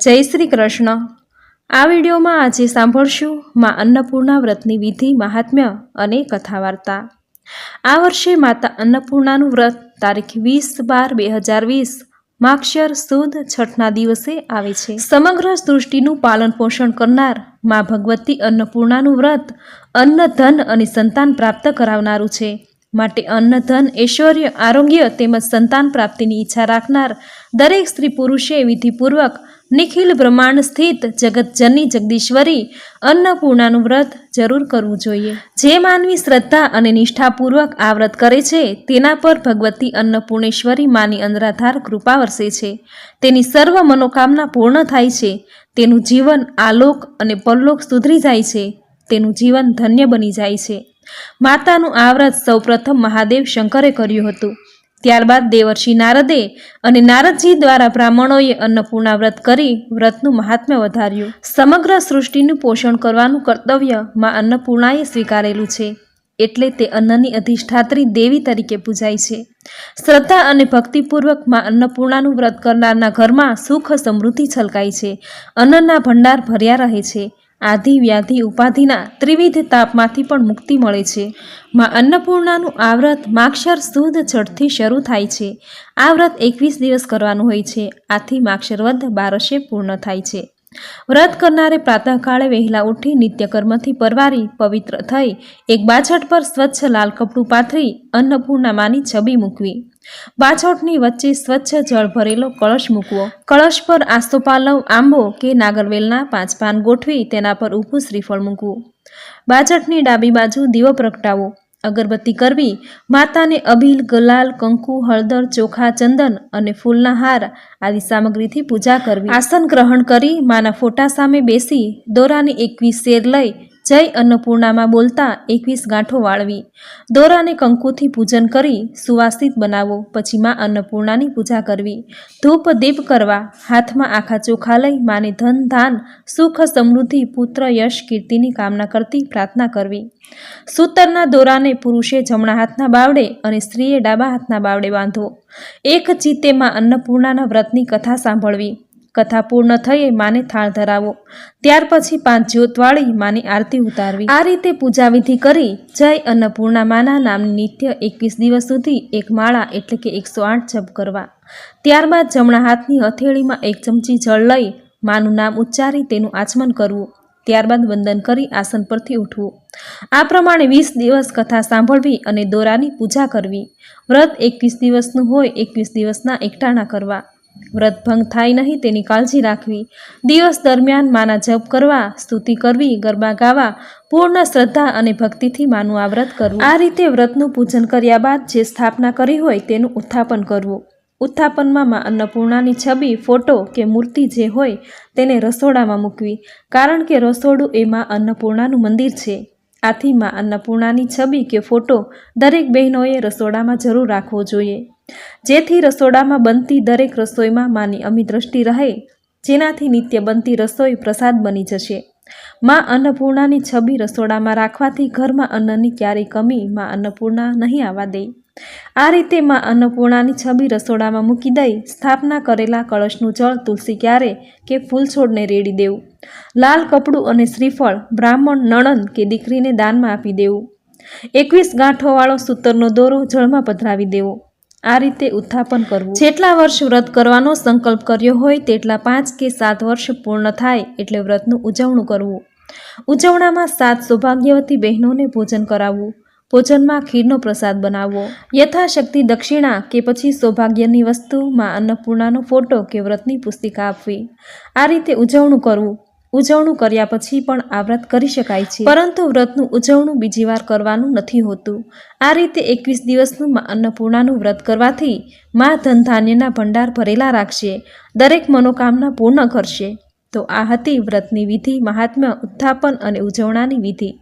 જય શ્રી કૃષ્ણ. આ વિડીયોમાં આજે સાંભળશું માં અન્નપૂર્ણા વ્રતની વિધિ, મહાત્મ્ય અને કથા વાર્તા આ વર્ષે માતા અન્નપૂર્ણાનું વ્રત તારીખ વીસ બાર બે હજાર વીસ, માક્ષર સુદ છઠના દિવસે આવે છે. સમગ્ર સૃષ્ટિનું પાલન પોષણ કરનારમાં ભગવતી અન્નપૂર્ણાનું વ્રત અન્ન ધન અને સંતાન પ્રાપ્ત કરાવનારું છે. માટે અન્ન ધન ઐશ્વર્ય, આરોગ્ય તેમજ સંતાન પ્રાપ્તિની ઈચ્છા રાખનાર દરેક સ્ત્રી પુરુષે વિધિપૂર્વક નિખિલ બ્રહ્માંડ સ્થિત જગતજનની જગદીશ્વરી અન્નપૂર્ણાનું વ્રત જરૂર કરવું જોઈએ. જે માનવી શ્રદ્ધા અને નિષ્ઠાપૂર્વક આ વ્રત કરે છે, તેના પર ભગવતી અન્નપૂર્ણેશ્વરી માની અંદરાધાર કૃપા વરસે છે. તેની સર્વ મનોકામના પૂર્ણ થાય છે. તેનું જીવન આલોક અને પરલોક સુધરી જાય છે. તેનું જીવન ધન્ય બની જાય છે. માતાનું આ વ્રત સૌપ્રથમ મહાદેવ શંકરે કર્યું હતું. ત્યારબાદ દેવર્ષિ નારદે અને નારદજી દ્વારા બ્રાહ્મણોએ અન્નપૂર્ણા વ્રત કરી વ્રતનું મહાત્મ્ય વધાર્યું. સમગ્ર સૃષ્ટિનું પોષણ કરવાનું કર્તવ્યમાં અન્નપૂર્ણાએ સ્વીકારેલું છે. એટલે તે અન્નની અધિષ્ઠાત્રી દેવી તરીકે પૂજાય છે. શ્રદ્ધા અને ભક્તિપૂર્વકમાં અન્નપૂર્ણાનું વ્રત કરનારના ઘરમાં સુખ સમૃદ્ધિ છલકાય છે. અન્નના ભંડાર ભર્યા રહે છે. આધિ વ્યાધિ ઉપાધિના ત્રિવિધ તાપમાંથી પણ મુક્તિ મળે છે. માં અન્નપૂર્ણાનું આ વ્રત માક્ષર સુદ છઠથી શરૂ થાય છે. આ વ્રત એકવીસ દિવસ કરવાનું હોય છે. આથી માક્ષર વધ બારસે પૂર્ણ થાય છે. વ્રત કરનારે પ્રાતઃકાળે વહેલા ઉઠી નિત્યકર્મથી પરવારી, પવિત્ર થઈ, એક બાછટ પર સ્વચ્છ લાલ કપડું પાથરી, અન્નપૂર્ણામાની છબી મૂકવી. બાછોટની વચ્ચે સ્વચ્છ જળ ભરેલો કળશ મૂકવો. કળશ પર આસ્તોપાલવ આંબો કે નાગરવેલના પાંચ પાન ગોઠવી તેના પર ઊભું શ્રીફળ મૂકવું. બાછટની ડાબી બાજુ દીવો પ્રગટાવો. અગરબત્તી કરવી, માતાને અભિલ, ગલાલ, કંકુ, હળદર, ચોખા, ચંદન અને ફૂલના હાર આદિ સામગ્રીથી પૂજા કરવી. આસન ગ્રહણ કરી, માના ફોટા સામે બેસી, દોરાની એકવીસ શેર લઈ જય અન્નપૂર્ણામાં બોલતા એકવીસ ગાંઠો વાળવી. દોરાને કંકુથી પૂજન કરી સુવાસિત બનાવો. પછી માં અન્નપૂર્ણાની પૂજા કરવી. ધૂપ દીપ કરવા. હાથમાં આખા ચોખા લઈ માને ધન ધાન, સુખ સમૃદ્ધિ, પુત્ર યશ, કીર્તિની કામના કરતી પ્રાર્થના કરવી. સૂતરના દોરાને પુરુષે જમણા હાથના બાવડે અને સ્ત્રીએ ડાબા હાથના બાવડે બાંધવો. એક ચિત્તેમાં અન્નપૂર્ણાના વ્રતની કથા સાંભળવી. કથા પૂર્ણ થયે માને થાળ ધરાવો. ત્યાર પછી પાંચ જ્યોતવાળી માની આરતી ઉતારવી. આ રીતે પૂજા વિધિ કરી જય અન્નપૂર્ણા માના નામની નિત્ય એકવીસ દિવસ સુધી એક માળા એટલે કે એકસો આઠ જપ કરવા. ત્યારબાદ જમણા હાથની હથેળીમાં એક ચમચી જળ લઈ માનું નામ ઉચ્ચારી તેનું આચમન કરવું. ત્યારબાદ વંદન કરી આસન પરથી ઉઠવું. આ પ્રમાણે વીસ દિવસ કથા સાંભળવી અને દોરાની પૂજા કરવી. વ્રત એકવીસ દિવસનું હોય એકવીસ દિવસના એકટાણા કરવા. વ્રત ભંગ થાય નહીં, તેની કાળજી રાખવી. દિવસ દરમિયાન માના જપ કરવા, સ્તુતિ કરવી, ગરબા ગાવા, પૂર્ણ શ્રદ્ધા અને ભક્તિથી માનું આ વ્રત કરવું. આ રીતે વ્રતનું પૂજન કર્યા બાદ જે સ્થાપના કરી હોય તેનું ઉત્થાપન કરવું. ઉત્થાપનમાં માં અન્નપૂર્ણાની છબી, ફોટો કે મૂર્તિ જે હોય તેને રસોડામાં મૂકવી. કારણ કે રસોડું એમાં અન્નપૂર્ણાનું મંદિર છે. આથી માં અન્નપૂર્ણાની છબી કે ફોટો દરેક બહેનોએ રસોડામાં જરૂર રાખવો જોઈએ. જેથી રસોડામાં બનતી દરેક રસોઈમાં માની અમી દ્રષ્ટિ રહે, જેનાથી નિત્ય બનતી રસોઈ પ્રસાદ બની જશે. માં અન્નપૂર્ણાની છબી રસોડામાં રાખવાથી ઘરમાં અન્નની ક્યારેય કમી માં અન્નપૂર્ણા નહીં આવવા દે. આ રીતે માં અન્નપૂર્ણાની છબી રસોડામાં મૂકી દઈ સ્થાપના કરેલા કળશનું જળ તુલસી ક્યારે કે ફૂલ છોડને રેડી દેવું. લાલ કપડું અને શ્રીફળ બ્રાહ્મણ નણંદ કે દીકરીને દાનમાં આપી દેવું. એકવીસ ગાંઠોવાળો સૂતરનો દોરો જળમાં પધરાવી દેવો. આ રીતે ઉત્થાપન કરવું. જેટલા વર્ષ વ્રત કરવાનો સંકલ્પ કર્યો હોય તેટલા પાંચ કે સાત વર્ષ પૂર્ણ થાય એટલે વ્રતનું ઉજવણું કરવું. ઉજવણામાં સાત સૌભાગ્યવતી બહેનોને ભોજન કરાવવું. ભોજનમાં ખીરનો પ્રસાદ બનાવવો યથાશક્તિ દક્ષિણા કે પછી સૌભાગ્યની વસ્તુમાં અન્નપૂર્ણાનો ફોટો કે વ્રતની પુસ્તિકા આપવી. આ રીતે ઉજવણું કરવું. ઉજવણું કર્યા પછી પણ આ વ્રત કરી શકાય છે. પરંતુ વ્રતનું ઉજવણું બીજી વાર કરવાનું નથી હોતું. આ રીતે એકવીસ દિવસનું માં અન્નપૂર્ણાનું વ્રત કરવાથી મા ધનધાન્યના ભંડાર ભરેલા રાખશે. દરેક મનોકામના પૂર્ણ કરશે. તો આ હતી વ્રતની વિધિ, મહાત્મ્ય ઉત્થાપન અને ઉજવણાની વિધિ.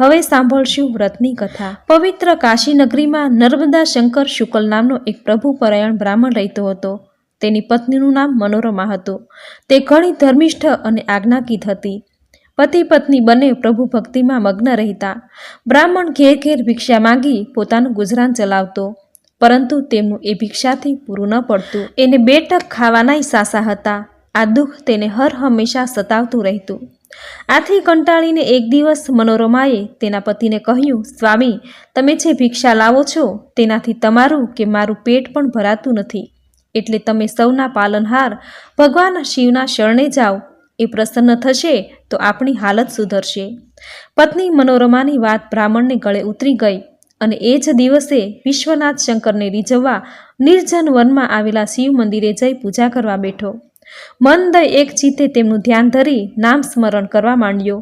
હવે સાંભળશું વ્રતની કથા. પવિત્ર કાશી નગરીમાં નર્મદા શંકર શુકલ નામનો એક પ્રભુ પરાયણ બ્રાહ્મણ રહેતો હતો. તેની પત્નીનું નામ મનોરમા હતું. તે ઘણી ધર્મિષ્ઠ અને આજ્ઞાકીત હતી. પતિ પત્ની બંને પ્રભુ ભક્તિમાં મગ્ન રહેતા. બ્રાહ્મણ ઘેર ઘેર ભિક્ષા માંગી પોતાનું ગુજરાન ચલાવતો. પરંતુ તેમનું એ ભિક્ષાથી પૂરું ન પડતું. એને બે ટક ખાવાનાય સાસા હતા. આ દુઃખ તેને હર હંમેશા સતાવતું રહેતું. આથી કંટાળીને એક દિવસ મનોરમાએ તેના પતિને કહ્યું, સ્વામી, તમે જે ભિક્ષા લાવો છો તેનાથી તમારું કે મારું પેટ પણ ભરાતું નથી. એટલે તમે સૌના પાલનહાર ભગવાન શિવના શરણે જાઓ. એ પ્રસન્ન થશે તો આપણી હાલત સુધરશે. પત્ની મનોરમાની વાત બ્રાહ્મણને ગળે ઉતરી ગઈ અને એ જ દિવસે વિશ્વનાથ શંકરને રીઝવવા નિર્જન વનમાં આવેલા શિવ મંદિરે જઈ પૂજા કરવા બેઠો. મન દઈ એક ચિત્તે તેમનું ધ્યાન ધરી નામ સ્મરણ કરવા માંડ્યો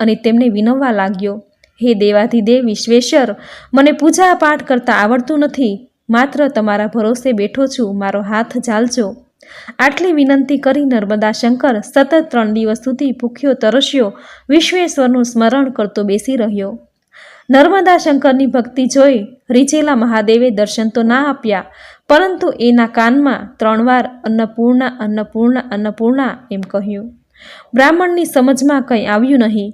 અને તેમને વિનવવા લાગ્યો, હે દેવાધિદેવ વિશ્વેશ્વર, મને પૂજા પાઠ કરતાં આવડતું નથી, માત્ર તમારા ભરોસે બેઠો છું, મારો હાથ ઝાલજો આટલી વિનંતી કરી નર્મદા શંકર સતત ત્રણ દિવસ સુધી ભૂખ્યો તરસ્યો, વિશ્વેશ્વરનું સ્મરણ કરતો બેસી રહ્યો. નર્મદા શંકરની ભક્તિ જોઈ રીચેલા મહાદેવે દર્શન તો ના આપ્યા પરંતુ એના કાનમાં ત્રણ વાર અન્નપૂર્ણા અન્નપૂર્ણા અન્નપૂર્ણા એમ કહ્યું. બ્રાહ્મણની સમજમાં કંઈ આવ્યું નહીં.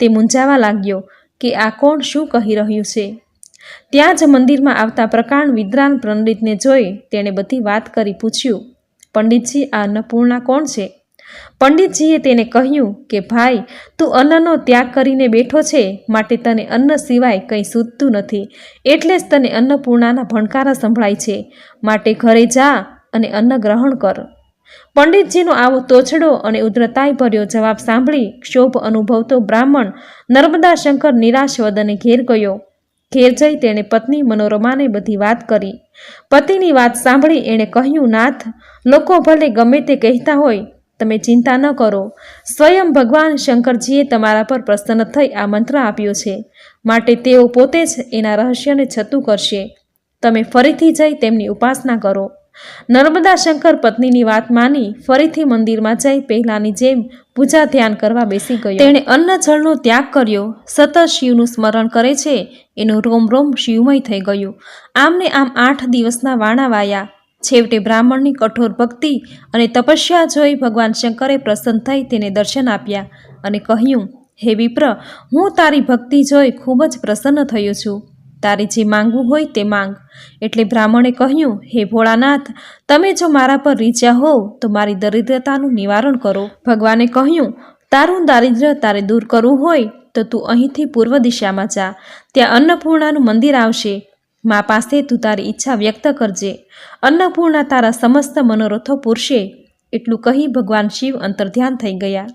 તે મૂંઝાવા લાગ્યો કે આ કોણ શું કહી રહ્યું છે? ત્યાં જ મંદિરમાં આવતા પ્રકાંડ વિદ્રાન પંડિતને જોઈ તેણે બધી વાત કરી પૂછ્યું, પંડિતજી, આ અન્નપૂર્ણા કોણ છે? પંડિતજીએ તેને કહ્યું કે, ભાઈ, તું અન્નનો ત્યાગ કરીને બેઠો છે, માટે તને અન્ન સિવાય કંઈ સૂતતું નથી. એટલે જ તને અન્નપૂર્ણાના ભણકારા સંભળાય છે. માટે ઘરે જા અને અન્ન ગ્રહણ કર. પંડિતજીનો આવો તોછડો અને ઉદ્રતાય ભર્યો જવાબ સાંભળી ક્ષોભ અનુભવતો બ્રાહ્મણ નર્મદા શંકર નિરાશ વદને ઘેર ગયો. ઘેર જઈ તેણે પત્ની મનોરમાને બધી વાત કરી. પતિની વાત સાંભળી એણે કહ્યું, નાથ, લોકો ભલે ગમે તે કહેતા હોય તમે ચિંતા ન કરો. સ્વયં ભગવાન શંકરજીએ તમારા પર પ્રસન્ન થઈ આ મંત્ર આપ્યો છે. માટે તેઓ પોતે જ એના રહસ્યને છતું કરશે. તમે ફરીથી જઈ તેમની ઉપાસના કરો. નર્મદા શંકર પત્નીની વાત માની ફરીથી મંદિરમાં જઈ પહેલાની જેમ પૂજા ધ્યાન કરવા બેસી ગયો. તેણે અન્ન જળનો ત્યાગ કર્યો. સતત શિવનું સ્મરણ કરે છે. એનું રોમ રોમ શિવમય થઈ ગયું. આમને આમ આઠ દિવસના વાણા વાયા. છેવટે બ્રાહ્મણની કઠોર ભક્તિ અને તપસ્યા જોઈ ભગવાન શંકરે પ્રસન્ન થઈ તેને દર્શન આપ્યા અને કહ્યું, હે વિપ્ર, હું તારી ભક્તિ જોઈ ખૂબ જ પ્રસન્ન થયો છું. તારે જે માંગવું હોય તે માંગ. એટલે બ્રાહ્મણે કહ્યું, હે ભોળાનાથ, તમે જો મારા પર રીચ્યા હોવ, તો મારી દરિદ્રતાનું નિવારણ કરો. ભગવાને કહ્યું, તારું દારિદ્ર્ય તારે દૂર કરવું હોય, તો તું અહીંથી પૂર્વ દિશામાં જા. ત્યાં અન્નપૂર્ણાનું મંદિર આવશે. મા પાસે તું તારી ઈચ્છા વ્યક્ત કરજે. અન્નપૂર્ણા તારા સમસ્ત મનોરથો પૂરશે, એટલું કહી ભગવાન શિવ અંતર્ધ્યાન થઈ ગયા.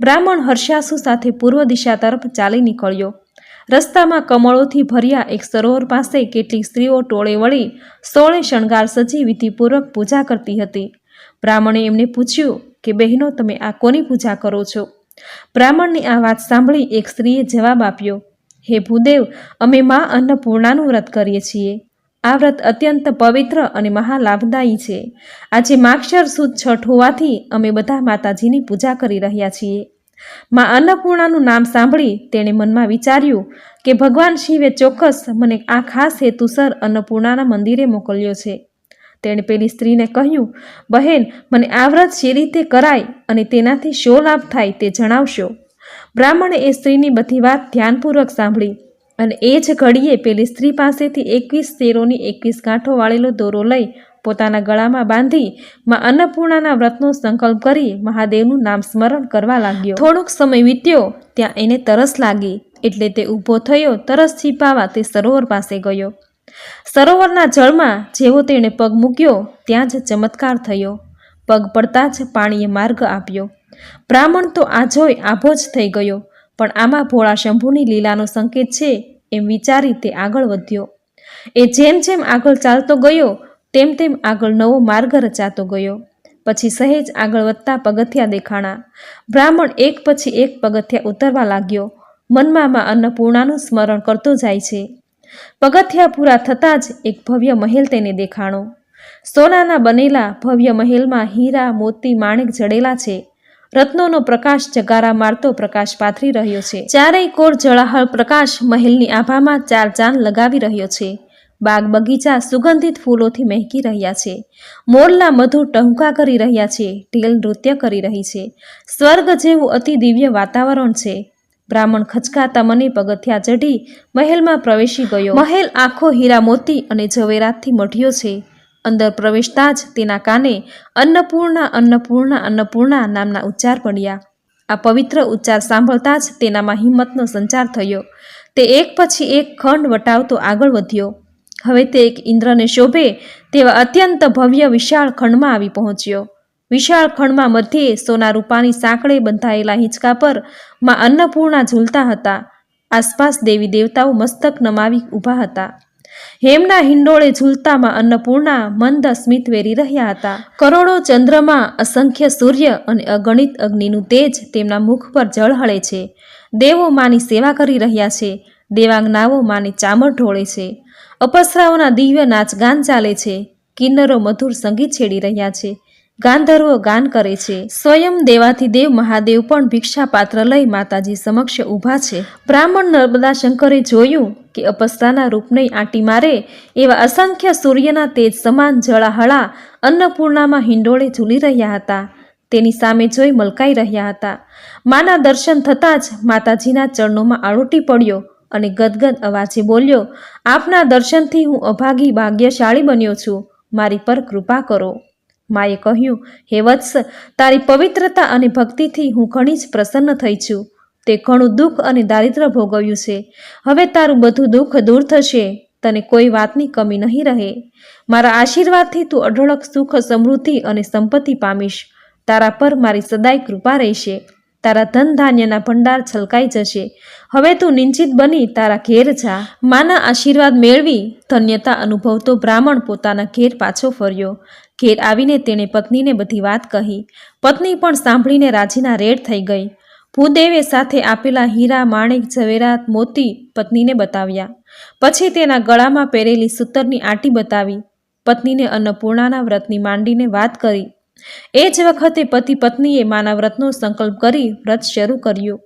બ્રાહ્મણ હર્ષાસુ સાથે પૂર્વ દિશા તરફ ચાલી નીકળ્યો. રસ્તામાં કમળોથી ભર્યા એક સરોવર પાસે કેટલીક સ્ત્રીઓ ટોળે વળી સોળે શણગાર સજી વિધિપૂર્વક પૂજા કરતી હતી. બ્રાહ્મણે એમને પૂછ્યું કે, બહેનો, તમે આ કોની પૂજા કરો છો? બ્રાહ્મણની આ વાત સાંભળી એક સ્ત્રીએ જવાબ આપ્યો હે ભૂદેવ, અમે મા અન્નપૂર્ણાનું વ્રત કરીએ છીએ. આ વ્રત અત્યંત પવિત્ર અને મહાલાભદાયી છે. આજે માક્ષર સુદ છઠ હોવાથી અમે બધા માતાજીની પૂજા કરી રહ્યા છીએ. મા અન્નપૂર્ણાનું નામ સાંભળી તેણે મનમાં વિચાર્યું કે ભગવાન શિવે ચોક્કસ મને આ ખાસ હેતુસર અન્નપૂર્ણાના મંદિરે મોકલ્યો છે. તેણે પેલી સ્ત્રીને કહ્યું, બહેન, મને આ વ્રત જે રીતે કરાય અને તેનાથી શો લાભ થાય તે જણાવશો. બ્રાહ્મણે એ સ્ત્રીની બધી વાત ધ્યાનપૂર્વક સાંભળી અને એ જ ઘડીએ પેલી સ્ત્રી પાસેથી એકવીસ તેરોની એકવીસ ગાંઠો વાળેલો દોરો લઈ પોતાના ગળામાં બાંધી માં અન્નપૂર્ણાના વ્રતનો સંકલ્પ કરી મહાદેવનું નામ સ્મરણ કરવા લાગ્યો. થોડોક સમય વીત્યો, ત્યાં એને તરસ લાગી. એટલે તે ઊભો થયો, તરસ છીપાવા તે સરોવર પાસે ગયો. સરોવરના જળમાં જેવો તેણે પગ મૂક્યો, ત્યાં જ ચમત્કાર થયો. પગ પડતા જ પાણીએ માર્ગ આપ્યો. બ્રાહ્મણ તો આ જોઈ આભો જ થઈ ગયો, પણ આમાં ભોળા શંભુની લીલાનો સંકેત છે એમ વિચારી તે આગળ વધ્યો. એ જેમ જેમ આગળ ચાલતો ગયો, તેમ તેમ આગળ નવો માર્ગ રચાતો ગયો. પછી સહેજ આગળ વધતા પગથિયા દેખાણા. બ્રાહ્મણ એક પછી એક પગથિયા ઉતરવા લાગ્યો. મનમાં અન્નપૂર્ણાનું સ્મરણ કરતો જાય છે. પગથિયા પૂરા થતાં જ એક ભવ્ય મહેલ તેને દેખાણો. સોનાના બનેલા ભવ્ય મહેલમાં હીરા, મોતી, માણેક જડેલા છે. રત્નોનો પ્રકાશ જગારા મારતો પ્રકાશ પાથરી રહ્યો છે. ચારેય કોર જળાહળ પ્રકાશ મહેલની આભામાં ચાર ચાંદ લગાવી રહ્યો છે. બાગ બગીચા સુગંધિત ફૂલોથી મહેકી રહ્યા છે. મોરલા મધુ ટહુકા કરી રહ્યા છે. ઢીલ નૃત્ય કરી રહી છે. સ્વર્ગ જેવું અતિ દિવ્ય વાતાવરણ છે. બ્રાહ્મણ ખચકાતા મને પગથિયા ચઢી મહેલમાં પ્રવેશી ગયો. મહેલ આખો હીરા, મોતી અને ઝવેરાતથી મઢ્યો છે. અંદર પ્રવેશતા જ તેના કાને અન્નપૂર્ણા અન્નપૂર્ણા અન્નપૂર્ણા નામના ઉચ્ચાર પડ્યા. આ પવિત્ર ઉચ્ચાર સાંભળતા જ તેનામાં હિંમતનો સંચાર થયો. તે એક પછી એક ખંડ વટાવતો આગળ વધ્યો. હવે તે એક ઇન્દ્રને શોભે તેવા અત્યંત ભવ્ય વિશાળ ખંડમાં આવી પહોંચ્યો. વિશાળ ખંડમાં મધ્યે સોના રૂપાની સાંકળે બંધાયેલા હિંચકા પરમાં અન્નપૂર્ણા ઝૂલતા હતા. આસપાસ દેવી દેવતાઓ મસ્તક નમાવી ઊભા હતા. હેમના હિંડોળે ઝૂલતામાં અન્નપૂર્ણા મંદ સ્મિત વેરી રહ્યા હતા. કરોડો ચંદ્રમાં અસંખ્ય સૂર્ય અને અગણિત અગ્નિનું તેજ તેમના મુખ પર જળહળે છે. દેવો માની સેવા કરી રહ્યા છે. દેવાંગનાઓ માની ચામર ઢોળે છે. અપસરાઓના દિવ્ય નાચગાન ચાલે છે. કિન્નરો મધુર સંગીત છેડી રહ્યા છે. ગાંધર્વો ગાન કરે છે. સ્વયં દેવાથી દેવ મહાદેવ પણ ભિક્ષા પાત્ર લઈ માતાજી સમક્ષ ઊભા છે. બ્રાહ્મણ નર્મદા શંકરે જોયું કે અપસ્તાના રૂપને આંટી મારે, એવા અસંખ્ય સૂર્યના તેજ સમાન જળાહળા અન્નપૂર્ણામાં હિંડોળે ઝૂલી રહ્યા હતા. તેની સામે જોઈ મલકાઈ રહ્યા હતા. માના દર્શન થતાં જ માતાજીના ચરણોમાં આળોટી પડ્યો અને ગદગદ અવાજે બોલ્યો, આપના દર્શનથી હું અભાગી, ભાગ્યશાળી બન્યો છું. મારી પર કૃપા કરો. માએ કહ્યું, હે વત્સ, તારી પવિત્રતા અને ભક્તિથી હું ઘણી જ પ્રસન્ન થઈ છું. તે ઘણું દુઃખ અને દારિદ્ર્ય ભોગવ્યું છે. હવે તારું બધું દુઃખ દૂર થશે. તને કોઈ વાતની કમી નહીં રહે. મારા આશીર્વાદથી તું અઢળક સુખ, સમૃદ્ધિ અને સંપત્તિ પામીશ. તારા પર મારી સદાય કૃપા રહેશે. તારા ધન ધાન્યના ભંડાર છલકાઈ જશે. હવે તું નિશ્ચિત બની, તારા ઘેર જા. માના આશીર્વાદ મેળવી, ધન્યતા અનુભવતો બ્રાહ્મણ પોતાના ઘેર પાછો ફર્યો. ઘેર આવીને તેણે પત્નીને બધી વાત કહી. પત્ની પણ સાંભળીને રાજીના રેડ થઈ ગઈ. ભૂદેવે સાથે આપેલા હીરા, માણેક, ઝવેરાત, મોતી પત્નીને બતાવ્યા. પછી તેના ગળામાં પહેરેલી સૂતરની આંટી બતાવી. પત્નીને અન્નપૂર્ણાના વ્રતની માંડીને વાત કરી. એ જ વખતે પતિ પત્નીએ માના વ્રતનો સંકલ્પ કરી વ્રત શરૂ કર્યું.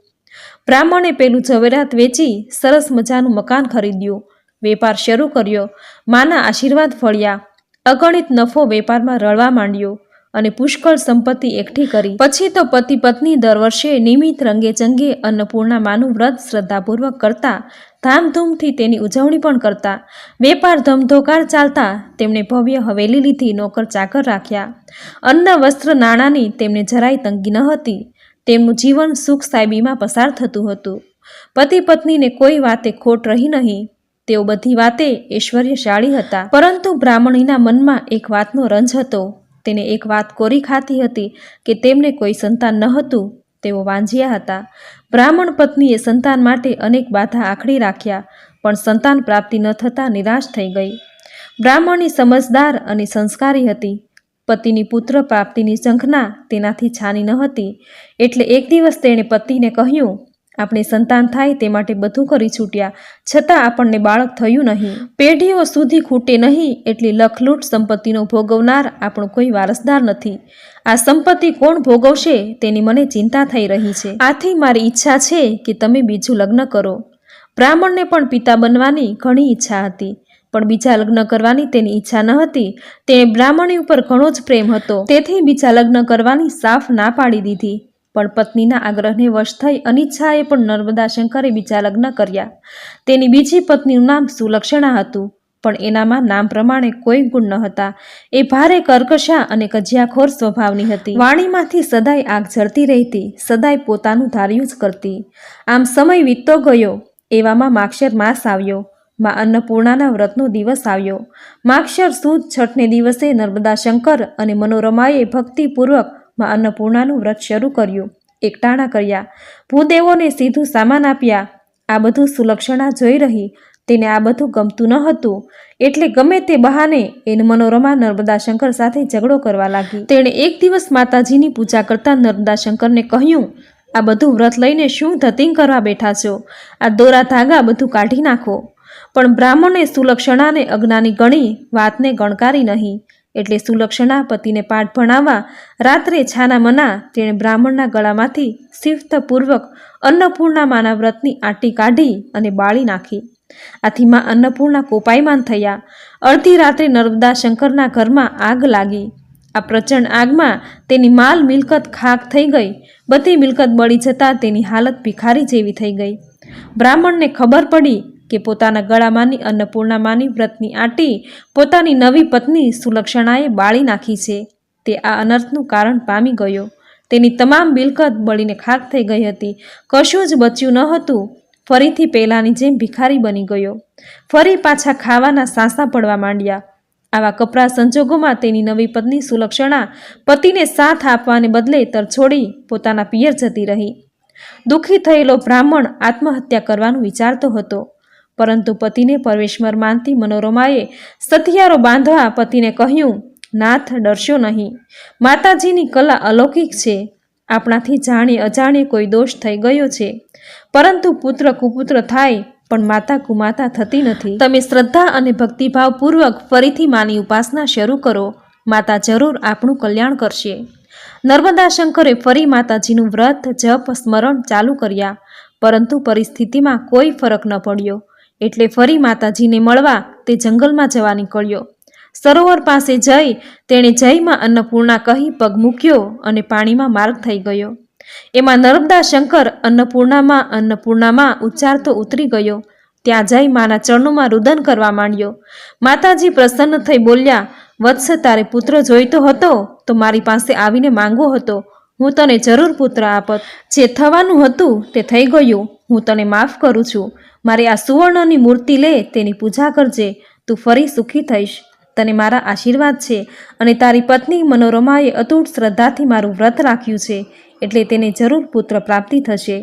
બ્રાહ્મણે પેલું ઝવેરાત વેચી સરસ મજાનું મકાન ખરીદ્યું. વેપાર શરૂ કર્યો. માના આશીર્વાદ ફળ્યા. અગણિત નફો વેપારમાં રળવા માંડ્યો અને પુષ્કળ સંપત્તિ એકઠી કરી. પછી તો પતિ પત્ની દર વર્ષે નિયમિત રંગે ચંગે અન્નપૂર્ણા માનું વ્રત શ્રદ્ધાપૂર્વક કરતા, ધામધૂમથી તેની ઉજવણી પણ કરતા. વેપાર ધમધોકાર ચાલતા તેમણે ભવ્ય હવેલી લીધી નોકર ચાકર રાખ્યા. અન્ન, વસ્ત્ર, નાણાંની તેમને જરાય તંગી ન હતી. તેમનું જીવન સુખ સાહેબીમાં પસાર થતું હતું. પતિ પત્નીને કોઈ વાતે ખોટ રહી નહીં. તેઓ બધી વાતે ઐશ્વર્યશાળી હતા. પરંતુ બ્રાહ્મણીના મનમાં એક વાતનો રંજ હતો. તેને એક વાત કોરી ખાતી હતી કે તેમને કોઈ સંતાન ન હતું. તેઓ વાંજ્યા હતા. બ્રાહ્મણ પત્નીએ સંતાન માટે અનેક બાધા આખડી રાખ્યા, પણ સંતાન પ્રાપ્તિ ન થતાં નિરાશ થઈ ગઈ. બ્રાહ્મણી સમજદાર અને સંસ્કારી હતી. પતિની પુત્ર પ્રાપ્તિની ઝંખના તેનાથી છાની ન હતી. એટલે એક દિવસ તેણે પતિને કહ્યું આપણે સંતાન થાય તે માટે બધું કરી છૂટ્યા. છતાં આપણને બાળક થયું નહીં. પેઢીઓ સુધી ખૂટે નહીં એટલી લખલૂટ સંપત્તિનો ભોગવનાર આપણો કોઈ વારસદાર નથી. આ સંપત્તિ કોણ ભોગવશે તેની મને ચિંતા થઈ રહી છે. આથી મારી ઈચ્છા છે કે તમે બીજું લગ્ન કરો. બ્રાહ્મણને પણ પિતા બનવાની ઘણી ઈચ્છા હતી, પણ બીજા લગ્ન કરવાની તેની ઈચ્છા ન હતી. તેણે બ્રાહ્મણી ઉપર ઘણો જ પ્રેમ હતો. તેથી બીજા લગ્ન કરવાની સાફ ના પાડી દીધી. પણ પત્નીના આગ્રહને વશ થઈ અનિચ્છાએ પણ નર્મદા શંકરે બીજા લગ્ન કર્યા. તેની બીજી પત્નીનું નામ સુલક્ષણા હતું, પણ એનામાં નામ પ્રમાણે કોઈ ગુણ ન હતા એ ભારે કર્કશા અને કજિયાખોર સ્વભાવની હતી. વાણીમાંથી સદાય આગ ઝરતી રહેતી, સદાય પોતાનું ધાર્યું જ કરતી. આમ સમય વીતતો ગયો, એવામાં માક્ષર માસ આવ્યો, માં અન્નપૂર્ણાના વ્રતનો દિવસ આવ્યો. માક્ષર સુદ છઠને દિવસે નર્મદા શંકર અને મનોરમાએ ભક્તિપૂર્વક માં અન્નપૂર્ણાનું વ્રત શરૂ કર્યું. એકટાણા કર્યા. ભૂદેવોને સીધું સામાન આપ્યા. આ બધું સુલક્ષણા જોઈ રહી. તેને આ બધું ગમતું ન હતું. એટલે ગમે તે બહાને એને મનોરમા નર્મદાશંકર સાથે ઝઘડો કરવા લાગી. તેણે એક દિવસ માતાજીની પૂજા કરતા નર્મદાશંકરને કહ્યું, આ બધું વ્રત લઈને શું ધતિંગ કરવા બેઠા છો? આ દોરા ધાગા બધું કાઢી નાખો. પણ બ્રાહ્મણે સુલક્ષણાને અજ્ઞાની ગણી વાતને ગણકારી નહીં. એટલે સુલક્ષણા પતિને પાઠ ભણાવવા, રાત્રે છાના મના તેણે બ્રાહ્મણના ગળામાંથી શિફ્તપૂર્વક અન્નપૂર્ણા માના વ્રતની આંટી કાઢી અને બાળી નાખી. આથી માં અન્નપૂર્ણા કોપાયમાન થયા. અડધી રાત્રે નર્મદા શંકરના ઘરમાં આગ લાગી. આ પ્રચંડ આગમાં તેની માલ મિલકત ખાક થઈ ગઈ. બધી મિલકત બળી જતાં તેની હાલત ભિખારી જેવી થઈ ગઈ. બ્રાહ્મણને ખબર પડી કે પોતાના ગળામાંની અન્નપૂર્ણામાંની વ્રતની આંટી પોતાની નવી પત્ની સુલક્ષણાએ બાળી નાખી છે. તે આ અનર્થનું કારણ પામી ગયો. તેની તમામ બિલકત બળીને ખાક થઈ ગઈ હતી. કશું જ બચ્યું ન હતું. ફરીથી પહેલાંની જેમ ભિખારી બની ગયો. ફરી પાછા ખાવાના સાંસા પડવા માંડ્યા. આવા કપરા સંજોગોમાં તેની નવી પત્ની સુલક્ષણા પતિને સાથ આપવાને બદલે તરછોડી પોતાના પિયર જતી રહી. દુઃખી થયેલો બ્રાહ્મણ આત્મહત્યા કરવાનું વિચારતો હતો. પરંતુ પતિને પરમેશ્વર માનતી મનોરમાએ સથિયારો બાંધવા પતિને કહ્યું, નાથ, ડરશો નહીં. માતાજીની કલા અલૌકિક છે. આપણાથી જાણે અજાણે કોઈ દોષ થઈ ગયો છે. પરંતુ પુત્ર કુપુત્ર થાય, પણ માતા કુમાતા થતી નથી. તમે શ્રદ્ધા અને ભક્તિભાવપૂર્વક ફરીથી માની ઉપાસના શરૂ કરો. માતા જરૂર આપણું કલ્યાણ કરશે. નર્મદા શંકરે ફરી માતાજીનું વ્રત, જપ, સ્મરણ ચાલુ કર્યા. પરંતુ પરિસ્થિતિમાં કોઈ ફરક ન પડ્યો. એટલે ફરી માતાજીને મળવા તે જંગલમાં જવા નીકળ્યો. સરોવર પાસે જઈ તેણે જયમાં અન્નપૂર્ણા કહી પગ મૂક્યો અને પાણીમાં માર્ગ થઈ ગયો. એમાં નર્મદા શંકર અન્નપૂર્ણામાં અન્નપૂર્ણામાં ઉચ્ચારતો ઉતરી ગયો. ત્યાં જઈ માના ચરણોમાં રુદન કરવા માંડ્યો. માતાજી પ્રસન્ન થઈ બોલ્યા, વત્સ તારે પુત્ર જોઈતો હતો તો મારી પાસે આવીને માંગવો હતો. હું તને જરૂર પુત્ર આપત. જે થવાનું હતું તે થઈ ગયું. હું તને માફ કરું છું. મારી આ સુવર્ણની મૂર્તિ લે, તેની પૂજા કરજે. તું ફરી સુખી થઈશ. તને મારા આશીર્વાદ છે અને તારી પત્ની મનોરમાએ અતૂટ શ્રદ્ધાથી મારું વ્રત રાખ્યું છે, એટલે તેને જરૂર પુત્ર પ્રાપ્તિ થશે.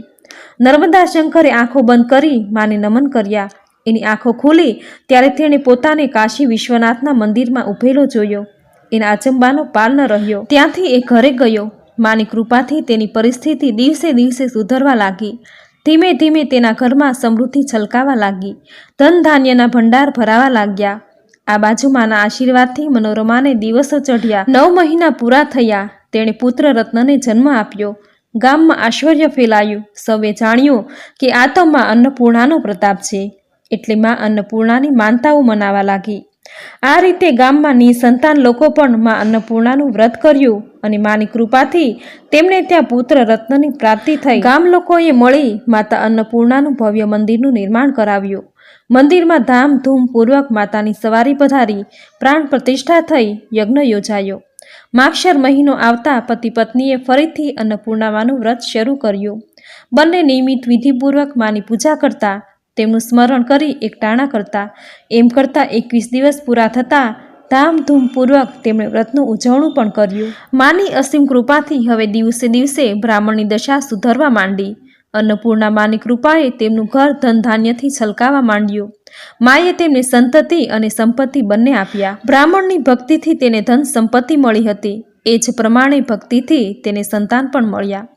નર્મદા શંકરે આંખો બંધ કરી માને નમન કર્યા. એની આંખો ખોલી, ત્યારે તેણે પોતાને કાશી વિશ્વનાથના મંદિરમાં ઊભેલો જોયો. એના અચંબાનો પાર ન રહ્યો. ત્યાંથી એ ઘરે ગયો. માની કૃપાથી તેની પરિસ્થિતિ દિવસે દિવસે સુધરવા લાગી. ધીમે ધીમે તેના ઘરમાં સમૃદ્ધિ છલકાવા લાગી. ધન ધાન્યના ભંડાર ભરાવા લાગ્યા. આ બાજુમાંના આશીર્વાદથી મનોરમાને દિવસો ચઢ્યા. નવ મહિના પૂરા થયા. તેણે પુત્ર રત્નને જન્મ આપ્યો. ગામમાં આશ્ચર્ય ફેલાયું. સૌએ જાણ્યું કે આ તો માં અન્નપૂર્ણાનો પ્રતાપ છે. એટલે માં અન્નપૂર્ણાની માનતાઓ મનાવા લાગી. આ રીતે ગામમાં નિસંતાન લોકો પણ મા અન્નપૂર્ણાનું વ્રત કર્યું અને માની કૃપાથી તેમને ત્યાં પુત્ર રત્નની પ્રાપ્તિ થઈ. ગામ લોકોએ મળી માતા અન્નપૂર્ણાનું ભવ્ય મંદિરનું નિર્માણ કરાવ્યું. મંદિરમાં ધામધૂમપૂર્વક માતાની સવારી પધારી, પ્રાણ પ્રતિષ્ઠા થઈ, યજ્ઞ યોજાયો. માક્ષર મહિનો આવતા પતિ પત્નીએ ફરીથી અન્નપૂર્ણામાનું વ્રત શરૂ કર્યું. બંને નિયમિત વિધિપૂર્વક માની પૂજા કરતા તેમનું સ્મરણ કરી એકટાણા કરતા. એમ કરતાં એકવીસ દિવસ પૂરા થતાં ધામધૂમપૂર્વક તેમણે વ્રતનું ઉજવણું પણ કર્યું. માની અસીમ કૃપાથી હવે દિવસે દિવસે બ્રાહ્મણની દશા સુધરવા માંડી. અન્નપૂર્ણા માની કૃપાએ તેમનું ઘર ધન ધાન્યથી છલકાવા માંડ્યું. માએ તેમને સંતતિ અને સંપત્તિ બંને આપ્યા. બ્રાહ્મણની ભક્તિથી તેને ધન સંપત્તિ મળી હતી. એ જ પ્રમાણે ભક્તિથી તેને સંતાન પણ મળ્યા.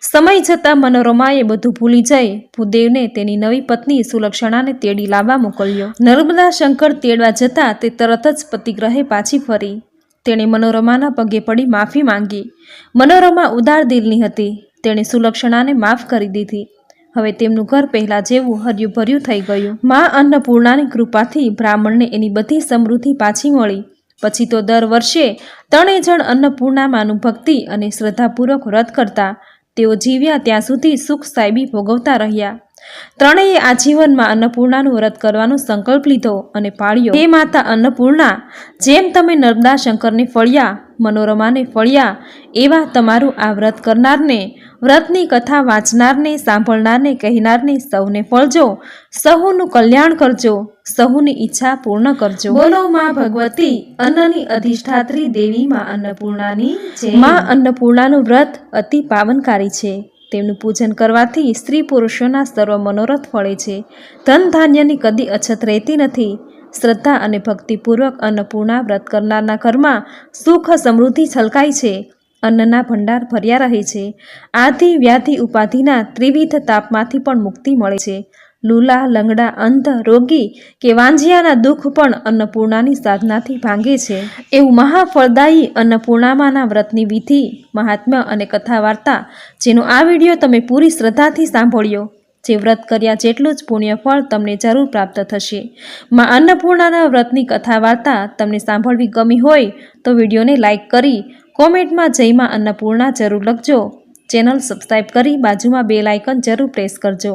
સમય જતાં મનોરમાએ બધું ભૂલી જઈ ભૂદેવને તેની નવી પત્ની સુલક્ષણાને તેડી લાવવા મોકલ્યો. નર્મદા શંકર તેડવા જતાં તે તરત જ પતિગ્રહે પાછી ફરી. તેણે મનોરમાના પગે પડી માફી માંગી. મનોરમા ઉદાર દિલની હતી. તેણે સુલક્ષણાને માફ કરી દીધી. હવે તેમનું ઘર પહેલાં જેવું હર્યું ભર્યું થઈ ગયું. મા અન્નપૂર્ણાની કૃપાથી બ્રાહ્મણને એની બધી સમૃદ્ધિ પાછી મળી. પછી તો દર વર્ષે ત્રણેય જણ અન્નપૂર્ણામાનું ભક્તિ અને શ્રદ્ધાપૂર્વક વ્રત કરતા, તેઓ જીવ્યા ત્યાં સુધી સુખ સાહેબી ભોગવતા રહ્યા. ત્રણેય આજીવનમાં અન્નપૂર્ણાનું વ્રત કરવાનો સંકલ્પ લીધો અને પાળ્યો. હે માતા અન્નપૂર્ણા જેમ તમે નર્મદા શંકરને ફળ્યા મનોરમાને ફળ્યા એવા તમારું આ વ્રત કરનારને વ્રતની કથા વાંચનારને સાંભળનારને કહેનારને સૌને ફળજો. સહુનું કલ્યાણ કરજો. સહુની ઈચ્છા પૂર્ણ કરજો. બોલો માં ભગવતી અન્નની અધિષ્ઠાત્રી દેવી માં અન્નપૂર્ણાની માં અન્નપૂર્ણાનું વ્રત અતિ પાવનકારી છે. તેમનું પૂજન કરવાથી સ્ત્રી પુરુષોના સર્વ મનોરથ ફળે છે. ધન ધાન્યની કદી અછત રહેતી નથી. શ્રદ્ધા અને ભક્તિપૂર્વક અન્નપૂર્ણા વ્રત કરનારના ઘરમાં સુખ સમૃદ્ધિ છલકાય છે. અન્નના ભંડાર ભર્યા રહે છે. આથી વ્યાધિ ઉપાધિના ત્રિવિધ તાપમાંથી પણ મુક્તિ મળે છે. લૂલા, લંગડા, અંધ, રોગી કે વાંજિયાના દુઃખ પણ અન્નપૂર્ણાની સાધનાથી ભાંગે છે. એવું મહાફળદાયી અન્નપૂર્ણામાના વ્રતની વિધિ, મહાત્મ્ય અને કથા વાર્તા જેનો આ વીડિયો તમે પૂરી શ્રદ્ધાથી સાંભળ્યો. જે વ્રત કર્યા જેટલું જ પુણ્ય ફળ તમને જરૂર પ્રાપ્ત થશે. માં અન્નપૂર્ણાના વ્રતની કથા વાર્તા તમને સાંભળવી ગમી હોય તો વિડીયોને લાઇક કરી, કોમેન્ટમાં જયમાં અન્નપૂર્ણા જરૂર લખજો. ચેનલ સબસ્ક્રાઈબ કરી બાજુમાં બે લાઇકન જરૂર પ્રેસ કરજો.